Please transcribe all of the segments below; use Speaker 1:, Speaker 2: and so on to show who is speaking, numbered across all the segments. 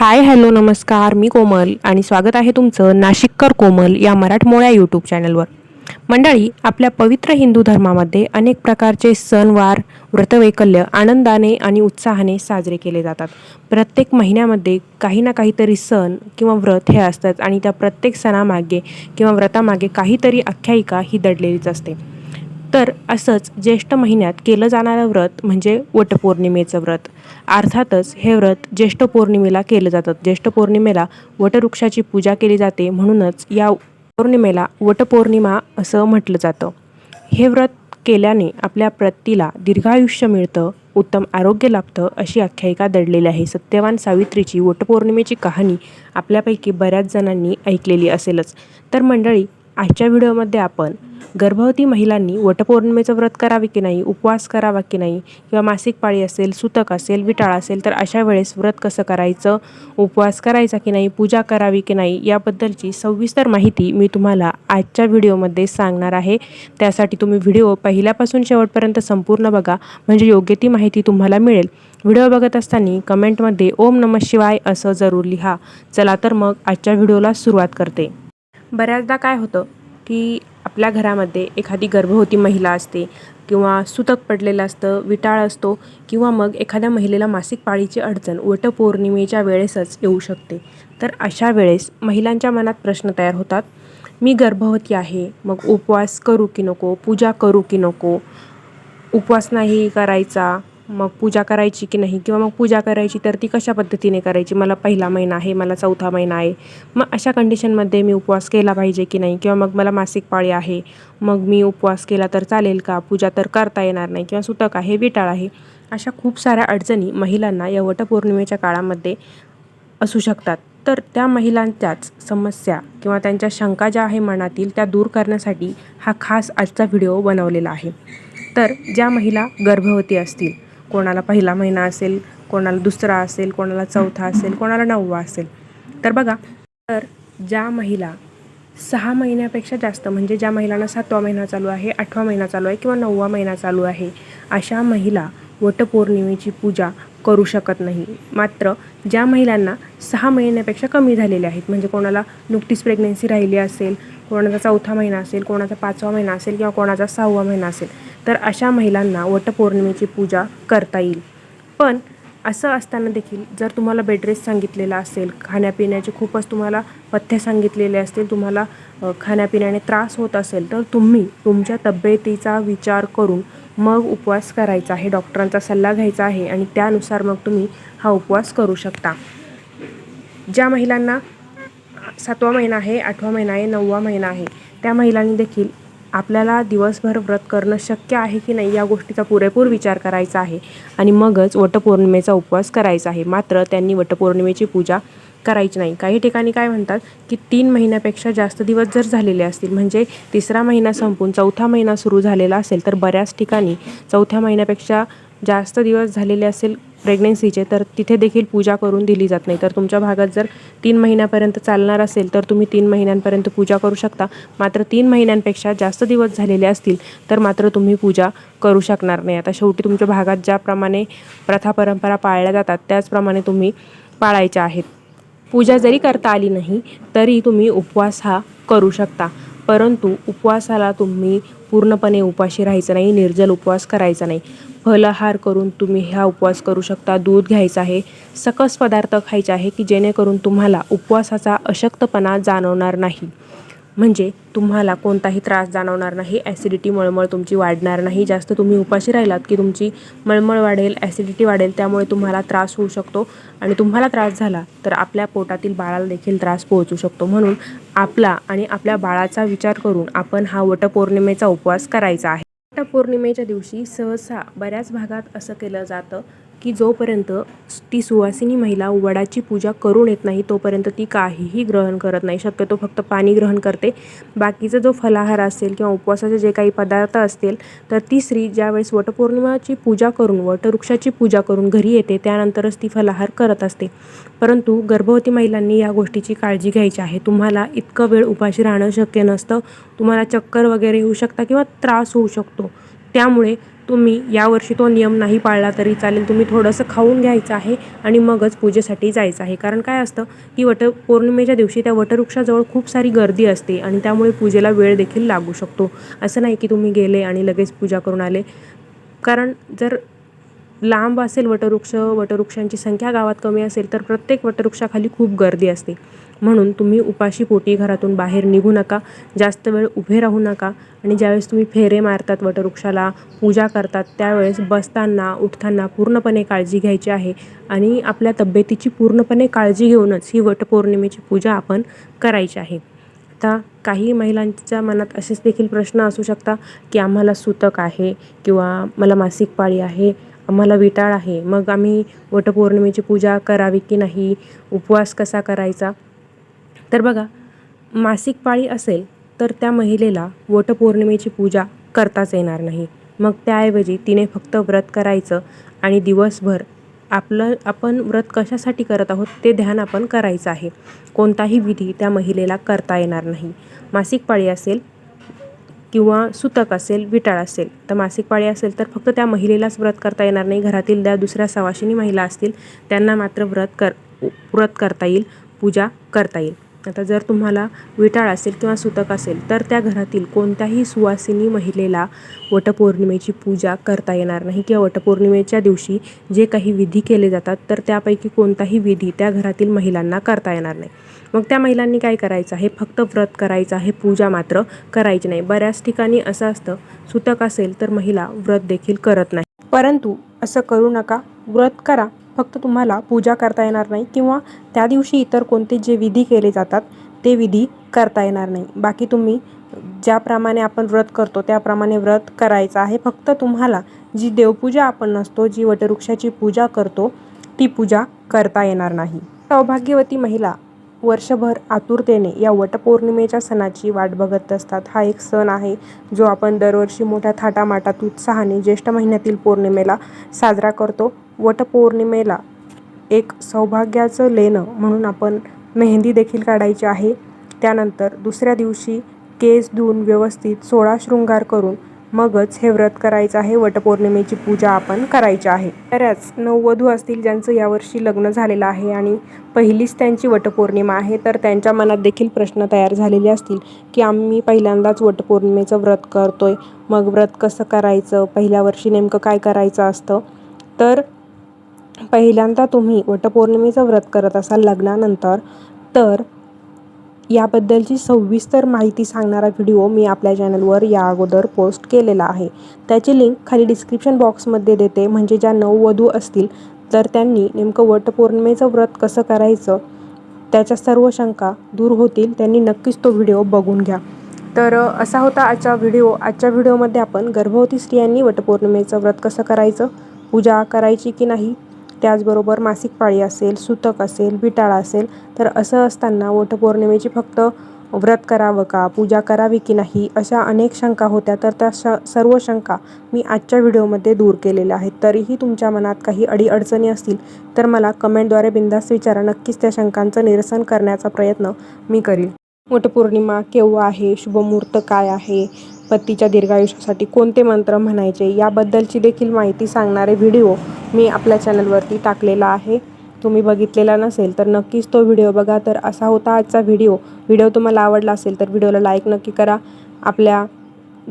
Speaker 1: Hi hello नमस्कार. मी कोमल आणि स्वागत आहे तुमचं नाशिककर कोमल या मराठमोळ्या यूट्यूब चॅनलवर मंडळी आपल्या पवित्र हिंदू धर्मामध्ये अनेक प्रकारचे सणवार व्रतवैकल्य आनंदाने आणि उत्साहाने साजरे केले जातात. प्रत्येक महिन्यामध्ये काही ना काहीतरी सण किंवा व्रत हे असतात आणि त्या प्रत्येक सणामागे किंवा व्रतामागे काहीतरी आख्यायिका ही दडलेलीच असते. तर असंच ज्येष्ठ महिन्यात केलं जाणारं व्रत म्हणजे वटपौर्णिमेचं व्रत. अर्थातच हे व्रत ज्येष्ठ पौर्णिमेला केलं जातं. ज्येष्ठ पौर्णिमेला वटवृक्षाची पूजा केली जाते म्हणूनच या पौर्णिमेला वटपौर्णिमा असं म्हटलं जातं. हे व्रत केल्याने आपल्या प्रतीला दीर्घायुष्य मिळतं उत्तम आरोग्य लाभतं अशी आख्यायिका दडलेली आहे. सत्यवान सावित्रीची वटपौर्णिमेची कहाणी आपल्यापैकी बऱ्याच जणांनी ऐकलेली असेलच. तर मंडळी आजच्या व्हिडिओमध्ये आपण गर्भवती महिलांनी वटपौर्णिमेचं व्रत करावे की नाही उपवास करावा की नाही किंवा मासिक पाळी असेल सुतक असेल विटाळ असेल तर अशा वेळेस व्रत कसं करायचं उपवास करायचा की नाही पूजा करावी की नाही याबद्दलची सविस्तर माहिती मी तुम्हाला आजच्या व्हिडिओमध्ये सांगणार आहे. त्यासाठी तुम्ही व्हिडिओ पहिल्यापासून शेवटपर्यंत संपूर्ण बघा म्हणजे योग्य ती माहिती तुम्हाला मिळेल. व्हिडिओ बघत असताना कमेंटमध्ये ओम नमः शिवाय असं जरूर लिहा. चला तर मग आजच्या व्हिडिओला सुरुवात करते. बऱ्याचदा काय होतं की आपल्या घरामध्ये एखादी गर्भवती महिला असते किंवा सुतक पडलेलं असतं विटाळ असतो किंवा मग एखाद्या महिलेला मासिक पाळीची अडचण वटपौर्णिमेच्या वेळेसच येऊ शकते. तर अशा वेळेस महिलांच्या मनात प्रश्न तयार होतात मी गर्भवती आहे मग उपवास करू की नको पूजा करू की नको उपवास नाही करायचा मग पूजा करायची की नाही? किंवा मग पूजा करायची तर ती कशा पद्धतीने करायची? मला पहिला महिना आहे मला चौथा महिना आहे. मग अशा कंडिशनमध्ये मी उपवास केला पाहिजे की नाही? किंवा मग मला मासिक पाळी आहे मग मी उपवास केला तर चालेल का? पूजा तर करता येणार नाही किंवा सुतक आहे विटाळ आहे. अशा खूप साऱ्या अडचणी महिलांना या वटपौर्णिमेच्या काळामध्ये असू शकतात. तर त्या महिलांच्याच समस्या किंवा त्यांच्या शंका ज्या आहे मनातील त्या दूर करण्यासाठी हा खास आजचा व्हिडिओ बनवलेला आहे. तर ज्या महिला गर्भवती असतील कोणाला पहिला महिना असेल कोणाला दुसरा असेल कोणाला चौथा असेल कोणाला नववा असेल. तर बघा तर ज्या महिला सहा महिन्यापेक्षा जास्त म्हणजे ज्या महिलांना सातवा महिना चालू आहे आठवा महिना चालू आहे किंवा नववा महिना चालू आहे अशा महिला वटपौर्णिमेची पूजा करू शकत नाही. मात्र ज्या महिलांना सहा महिन्यापेक्षा कमी झालेल्या आहेत म्हणजे कोणाला नुकतीच प्रेग्नेन्सी राहिली असेल कोणाचा चौथा महिना असेल कोणाचा पाचवा महिना असेल किंवा कोणाचा सहावा महिना असेल तर अशा महिलांना वटपौर्णिमेची पूजा करता येईल. पण असं असताना देखील जर तुम्हाला बेडरेस्ट सांगितलेला असेल खाण्यापिण्याचे खूपच तुम्हाला पथ्य सांगितलेले असतील तुम्हाला खाण्यापिण्याने त्रास होत असेल तर तुम्ही तुमच्या तब्येतीचा विचार करून मग उपवास करायचा आहे डॉक्टरांचा सल्ला घ्यायचा आहे आणि त्यानुसार मग तुम्ही हा उपवास करू शकता. ज्या महिलांना सातवा महिना आहे आठवा महिना आहे नववा महिना आहे त्या महिलांनी देखील आपल्याला दिवसभर व्रत करणं शक्य आहे की नाही या गोष्टीचा पुरेपूर विचार करायचा आहे. आणि मगच वटपौर्णिमेचा उपवास करायचा आहे. मात्र त्यांनी वटपौर्णिमेची पूजा करायची नाही. काही ठिकाणी काय म्हणतात की तीन महिन्यापेक्षा जास्त दिवस जर झालेले असतील म्हणजे तिसरा महिना संपून चौथा महिना सुरू झालेला असेल तर बऱ्याच ठिकाणी चौथ्या महिन्यापेक्षा जास्त दिवस झालेले असेल प्रेग्नेन्सीचे तर तिथे देखील पूजा करून दिली जात नाही. तर तुमच्या भागात जर तीन महिन्यापर्यंत चालणार असेल तर तुम्ही तीन महिन्यांपर्यंत पूजा करू शकता. मात्र तीन महिन्यांपेक्षा जास्त दिवस झालेले असतील तर मात्र तुम्ही पूजा करू शकणार नाही. आता शेवटी तुमच्या भागात ज्याप्रमाणे प्रथा परंपरा पाळल्या जातात त्याचप्रमाणे तुम्ही पाळायच्या आहेत. पूजा जरी करता आली नाही तरी तुम्ही उपवास हा करू शकता. परंतु उपवासाला तुम्ही पूर्णपणे उपाशी राहायचं नाही निर्जल उपवास करायचा नाही. फलहार करून तुम्ही हा उपवास करू शकता. दूध घ्यायचं आहे. सकस पदार्थ खायचे आहे की जेणेकरून तुम्हाला उपवासाचा अशक्तपणा जाणवणार नाही. म्हणजे तुम्हाला कोणताही त्रास जाणवणार नाही. ॲसिडिटी मळमळ तुमची वाढणार नाही. जास्त तुम्ही उपाशी राहिलात की तुमची मळमळ वाढेल ॲसिडिटी वाढेल त्यामुळे तुम्हाला त्रास होऊ शकतो. आणि तुम्हाला त्रास झाला तर आपल्या पोटातील बाळाला देखील त्रास पोहोचू शकतो. म्हणून आपला आणि आपल्या बाळाचा विचार करून आपण हा वटपौर्णिमेचा उपवास करायचा आहे. पौर्णिमेच्या दिवशी सहसा बऱ्याच भागात असं केलं जातं की जोपर्यंत ती सुवासिनी महिला वडाची पूजा करून येत नाही तोपर्यंत ती काहीही ग्रहण करत नाही. शक्यतो फक्त पाणी ग्रहण करते. बाकीचा जो फलाहार असेल किंवा उपवासाचे जे काही पदार्थ असतील तर ती स्त्री ज्यावेळेस वटपौर्णिमाची पूजा करून वटवृक्षाची पूजा करून घरी येते त्यानंतरच ती फलाहार करत असते. परंतु गर्भवती महिलांनी या गोष्टीची काळजी घ्यायची आहे. तुम्हाला इतकं वेळ उपाशी राहणं शक्य नसतं. तुम्हाला चक्कर वगैरे येऊ शकता किंवा त्रास होऊ शकतो. त्यामुळे तुम्ही यावर्षी तो नियम नाही पाळला तरी चालेल. तुम्ही थोडंसं खाऊन घ्यायचं आहे आणि मगच पूजेसाठी जायचं आहे. कारण काय असतं की वटपौर्णिमेच्या दिवशी त्या वटवृक्षाजवळ खूप सारी गर्दी असते आणि त्यामुळे पूजेला वेळ देखील लागू शकतो. असं नाही की तुम्ही गेले आणि लगेच पूजा करून आले. कारण जर लांब असेल वटवृक्ष वटवृक्षांची संख्या गावात कमी असेल तर प्रत्येक वटवृक्षाखाली खूप गर्दी असते. म्हणून तुम्ही उपाशी पोटी घरातून बाहेर निघू नका. जास्त वेळ उभे राहू नका. आणि ज्यावेळेस तुम्ही फेरे मारतात वटवृक्षाला पूजा करतात त्यावेळेस बसताना उठताना पूर्णपणे काळजी घ्यायची आहे. आणि आपल्या तब्येतीची पूर्णपणे काळजी घेऊनच ही वटपौर्णिमेची पूजा आपण करायची आहे. आता काही महिलांच्या मनात असेच देखील प्रश्न असू शकता की आम्हाला सूतक आहे किंवा मला मासिक पाळी आहे आम्हाला विटाळ आहे मग आम्ही वटपौर्णिमेची पूजा करावी की नाही उपवास कसा करायचा? तर बघा मासिक पाळी असेल तर त्या महिलेला वटपौर्णिमेची पूजा करताच येणार नाही. मग त्याऐवजी तिने फक्त व्रत करायचं आणि दिवसभर आपलं आपण व्रत कशासाठी करत आहोत ते ध्यान आपण करायचं आहे. कोणताही विधी त्या महिलेला करता येणार नाही. मासिक पाळी असेल किंवा सुतक असेल विटाळ असेल तर मासिक पाळी असेल तर फक्त त्या महिलेलाच व्रत करता येणार नाही. घरातील त्या दुसऱ्या सवाशिनी महिला असतील त्यांना मात्र व्रत कर व्रत करता येईल पूजा करता येईल. आता जर तुम्हाला विटाळ असेल किंवा सुतक असेल तर त्या घरातील कोणत्याही सुवासिनी महिलेला वटपौर्णिमेची पूजा करता येणार नाही किंवा वटपौर्णिमेच्या दिवशी जे काही विधी केले जातात तर त्यापैकी कोणताही विधी त्या घरातील महिलांना करता येणार नाही. मग त्या महिलांनी काय करायचं आहे? फक्त व्रत करायचं आहे पूजा मात्र करायची नाही. बऱ्याच ठिकाणी असं असतं सुतक असेल तर महिला व्रत देखील करत नाही. परंतु असं करू नका व्रत करा. फक्त तुम्हाला पूजा करता येणार नाही किंवा त्या दिवशी इतर कोणते जे विधी केले जातात ते विधी करता येणार नाही. बाकी तुम्ही ज्याप्रमाणे आपण व्रत करतो त्याप्रमाणे व्रत करायचं आहे. फक्त तुम्हाला जी देवपूजा आपण नसतो जी वटवृक्षाची पूजा करतो ती पूजा करता येणार नाही. सौभाग्यवती महिला वर्षभर आतुरतेने या वटपौर्णिमेच्या सणाची वाट बघत असतात. हा एक सण आहे जो आपण दरवर्षी मोठ्या थाटामाटात उत्साहाने ज्येष्ठ महिन्यातील पौर्णिमेला साजरा करतो. वटपौर्णिमेला एक सौभाग्याचं लेणं म्हणून आपण मेहंदी देखील काढायची आहे. त्यानंतर दुसऱ्या दिवशी केस धुवून व्यवस्थित सोळा शृंगार करून मगच हे व्रत करायचं आहे. वटपौर्णिमेची पूजा आपण करायची आहे. बऱ्याच नववधू असतील ज्यांचं यावर्षी लग्न झालेलं आहे आणि पहिलीच त्यांची वटपौर्णिमा आहे तर त्यांच्या मनात देखील प्रश्न तयार झालेले असतील की आम्ही पहिल्यांदाच वटपौर्णिमेचं व्रत करतोय. मग व्रत कसं करायचं? पहिल्या वर्षी नेमकं काय करायचं असतं? तर पहिल्यांदा तुम्ही वटपौर्णिमेचं व्रत करत असाल लग्नानंतर तर याबद्दलची सविस्तर माहिती सांगणारा व्हिडिओ मी आपल्या चॅनलवर या अगोदर पोस्ट केलेला आहे. त्याची लिंक खाली डिस्क्रिप्शन बॉक्समध्ये देते. म्हणजे ज्या नववधू असतील तर त्यांनी नेमकं वटपौर्णिमेचं व्रत कसं करायचं त्याच्या सर्व शंका दूर होतील त्यांनी नक्कीच तो व्हिडिओ बघून घ्या. तर असा होता आजचा व्हिडिओ. आजच्या व्हिडिओमध्ये आपण गर्भवती स्त्रियांनी वटपौर्णिमेचं व्रत कसं करायचं पूजा करायची की नाही त्याचबरोबर मासिक पाळी असेल सुतक असेल विटाळ असेल तर असं असताना वटपौर्णिमेची फक्त व्रत करावं का पूजा करावी की नाही अशा अनेक शंका होत्या. तर त्या श सर्व शंका मी आजच्या व्हिडिओमध्ये दूर केलेल्या आहेत. तरीही तुमच्या मनात काही अडीअडचणी असतील तर मला कमेंटद्वारे बिंदास विचारा. नक्कीच त्या शंकांचं निरसन करण्याचा प्रयत्न मी करीन वटपौर्णिमा केव्हा आहे? शुभमुहूर्त काय आहे? पतीच्या दीर्घायुष्यासाठी कोणते मंत्र म्हणायचे याबद्दलची देखील माहिती सांगणारे व्हिडिओ मी आपल्या चॅनलवरती टाकलेला आहे. तुम्ही बघितलेला नसेल तर नक्कीच तो व्हिडिओ बघा. तर असा होता आजचा व्हिडिओ. व्हिडिओ तुम्हाला आवडला असेल तर व्हिडिओला लाईक नक्की करा. आपल्या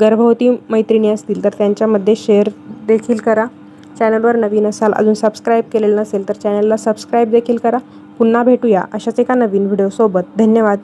Speaker 1: गर्भवती मैत्रिणी असतील तर त्यांच्यामध्ये शेअर देखील करा. चॅनलवर नवीन असाल अजून सबस्क्राईब केलेलं नसेल तर चॅनलला सबस्क्राईब देखील करा. पुन्हा भेटूया अशाच एका नवीन व्हिडिओसोबत. धन्यवाद.